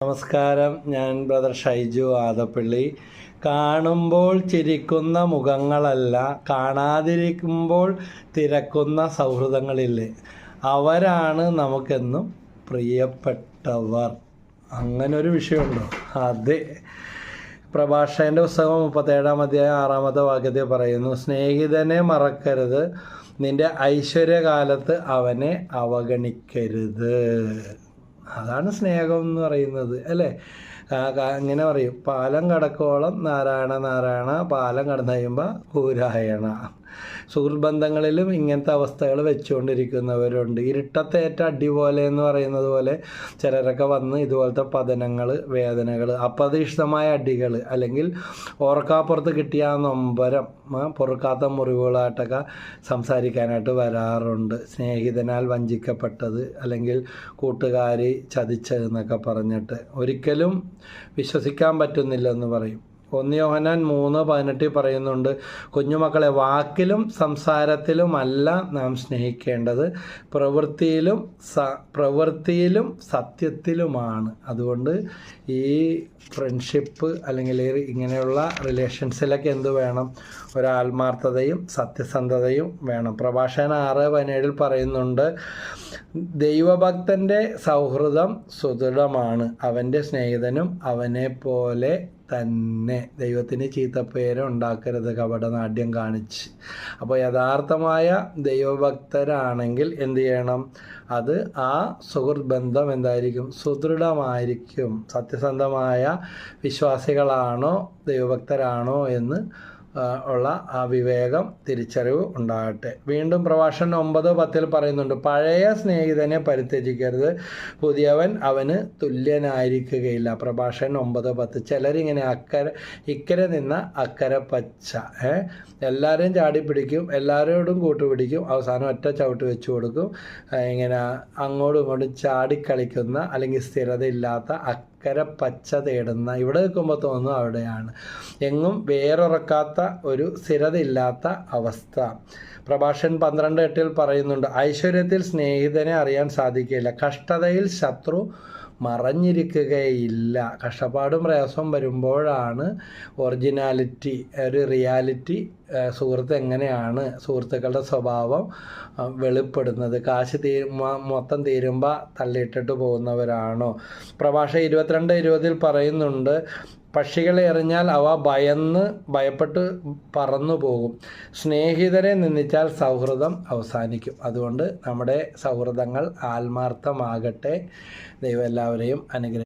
നമസ്കാരം. ഞാൻ ബ്രദർ ഷൈജു ആദപ്പള്ളി. കാണുമ്പോൾ ചിരിക്കുന്ന മുഖങ്ങളല്ല കാണാതിരിക്കുമ്പോൾ തിരക്കുന്ന സൗഹൃദങ്ങളില്ലേ. അവരാണ് നമുക്കെന്നും പ്രിയപ്പെട്ടവർ. അങ്ങനെ ഒരു വിഷയമുണ്ടോ? അതെ പ്രഭാഷകന്റെ പുസ്തകം മുപ്പത്തേഴാം അധ്യായം ആറാമത്തെ വാക്യത്തിൽ പറയുന്നു സ്നേഹിതനെ മറക്കരുത് നിന്റെ ഐശ്വര്യകാലത്ത് അവനെ അവഗണിക്കരുത്. അതാണ് സ്നേഹം എന്ന് പറയുന്നത് അല്ലേ? ഇങ്ങനെ പറയും. പാലം കടക്കോളം നാരായണ നാരായണ പാലം കടന്നു കഴിയുമ്പോൾ കൂരായണ സുഹൃത്ത് ബന്ധങ്ങളിലും ഇങ്ങനത്തെ അവസ്ഥകൾ വെച്ചുകൊണ്ടിരിക്കുന്നവരുണ്ട്. ഇരുട്ടത്തേറ്റ അടി പോലെ എന്ന് പറയുന്നത് പോലെ ചിലരൊക്കെ വന്ന് ഇതുപോലത്തെ പതനങ്ങൾ വേദനകൾ അപ്രതീക്ഷിതമായ അടികൾ അല്ലെങ്കിൽ ഓർക്കാപ്പുറത്ത് കിട്ടിയ നൊമ്പരം പൊറുക്കാത്ത മുറിവുകളായിട്ടൊക്കെ സംസാരിക്കാനായിട്ട് വരാറുണ്ട്. സ്നേഹിതനാൽ വഞ്ചിക്കപ്പെട്ടത് അല്ലെങ്കിൽ കൂട്ടുകാരി ചതിച്ചതെന്നൊക്കെ പറഞ്ഞിട്ട്. ഒരിക്കലും വിശ്വസിക്കാൻ പറ്റുന്നില്ലെന്ന് പറയും. ഒന്ന് യോഹനാൻ മൂന്ന് പതിനെട്ടിൽ പറയുന്നുണ്ട് കുഞ്ഞുമക്കളെ വാക്കിലും സംസാരത്തിലുമല്ല നാം സ്നേഹിക്കേണ്ടത്. പ്രവൃത്തിയിലും സ പ്രവൃത്തിയിലും സത്യത്തിലുമാണ്. അതുകൊണ്ട് ഈ ഫ്രണ്ട്ഷിപ്പ് അല്ലെങ്കിൽ ഇങ്ങനെയുള്ള റിലേഷൻസിലൊക്കെ എന്ത് വേണം? ഒരാത്മാർത്ഥതയും സത്യസന്ധതയും വേണം. പ്രഭാഷകൻ ആറ് പതിനേഴിൽ പറയുന്നുണ്ട് ദൈവഭക്തന്റെ സൗഹൃദം സുദൃഢമാണ്. അവന്റെ സ്നേഹിതനും അവനെ പോലെ തന്നെ ദൈവത്തിന് ചീത്തപ്പേര് ഉണ്ടാക്കരുത് കപടനാട്യം കാണിച്ച്. അപ്പോൾ യഥാർത്ഥമായ ദൈവഭക്തരാണെങ്കിൽ എന്ത് ചെയ്യണം? അത് ആ സുഹൃത്ത് ബന്ധം എന്തായിരിക്കും? സുദൃഢമായിരിക്കും. സത്യസന്ധമായ വിശ്വാസികളാണോ? ദൈവഭക്തരാണോ എന്ന് ഉള്ള ആ വിവേകം തിരിച്ചറിവ് ഉണ്ടാകട്ടെ. വീണ്ടും പ്രഭാഷണം ഒമ്പത് പത്തിൽ പറയുന്നുണ്ട് പഴയ സ്നേഹിതനെ പരിത്യജിക്കരുത്. പുതിയവൻ അവന് തുല്യനായിരിക്കുകയില്ല. പ്രഭാഷണൻ ഒമ്പത് പത്ത് ചിലരിങ്ങനെ അക്കരെ ഇക്കരെ നിന്ന അക്കരെ പച്ച ഏ? എല്ലാവരെയും ചാടി പിടിക്കും എല്ലാവരോടും കൂട്ടുപിടിക്കും അവസാനം ഒറ്റ ചവിട്ട് വെച്ചു കൊടുക്കും. ഇങ്ങനെ അങ്ങോട്ടും ഇങ്ങോട്ടും ചാടിക്കളിക്കുന്ന അല്ലെങ്കിൽ സ്ഥിരതയില്ലാത്ത അക്കരെ പച്ച തേടുന്ന ഇവിടെ നിൽക്കുമ്പോൾ തോന്നും അവിടെയാണ്. എങ്ങും വേറൊറക്കാത്ത ഒരു സ്ഥിരതയില്ലാത്ത അവസ്ഥ. പ്രഭാഷൻ പന്ത്രണ്ട് എട്ടിൽ പറയുന്നുണ്ട് ഐശ്വര്യത്തിൽ സ്നേഹിതനെ അറിയാൻ സാധിക്കില്ല. കഷ്ടതയിൽ ശത്രു മറഞ്ഞിരിക്കുകയില്ല. കഷ്ടപ്പാടും പ്രയാസവും വരുമ്പോഴാണ് ഒറിജിനാലിറ്റി ഒരു റിയാലിറ്റി സുഹൃത്ത് എങ്ങനെയാണ് സുഹൃത്തുക്കളുടെ സ്വഭാവം വെളിപ്പെടുന്നത്. കാശ് തീ മൊത്തം തീരുമ്പോൾ തള്ളിയിട്ടിട്ട് പോകുന്നവരാണോ? പ്രഭാഷ ഇരുപത്തിരണ്ട് ഇരുപതിൽ പറയുന്നുണ്ട് പക്ഷികളെ എറിഞ്ഞാൽ അവ ഭയന്ന് ഭയപ്പെട്ട് പറന്നു പോകും. സ്നേഹിതരെ നിന്ദിച്ചാൽ സൗഹൃദം അവസാനിക്കും. അതുകൊണ്ട് നമ്മുടെ സൗഹൃദങ്ങൾ ആത്മാർത്ഥമാകട്ടെ. ദൈവം എല്ലാവരെയും അനുഗ്രഹിക്കും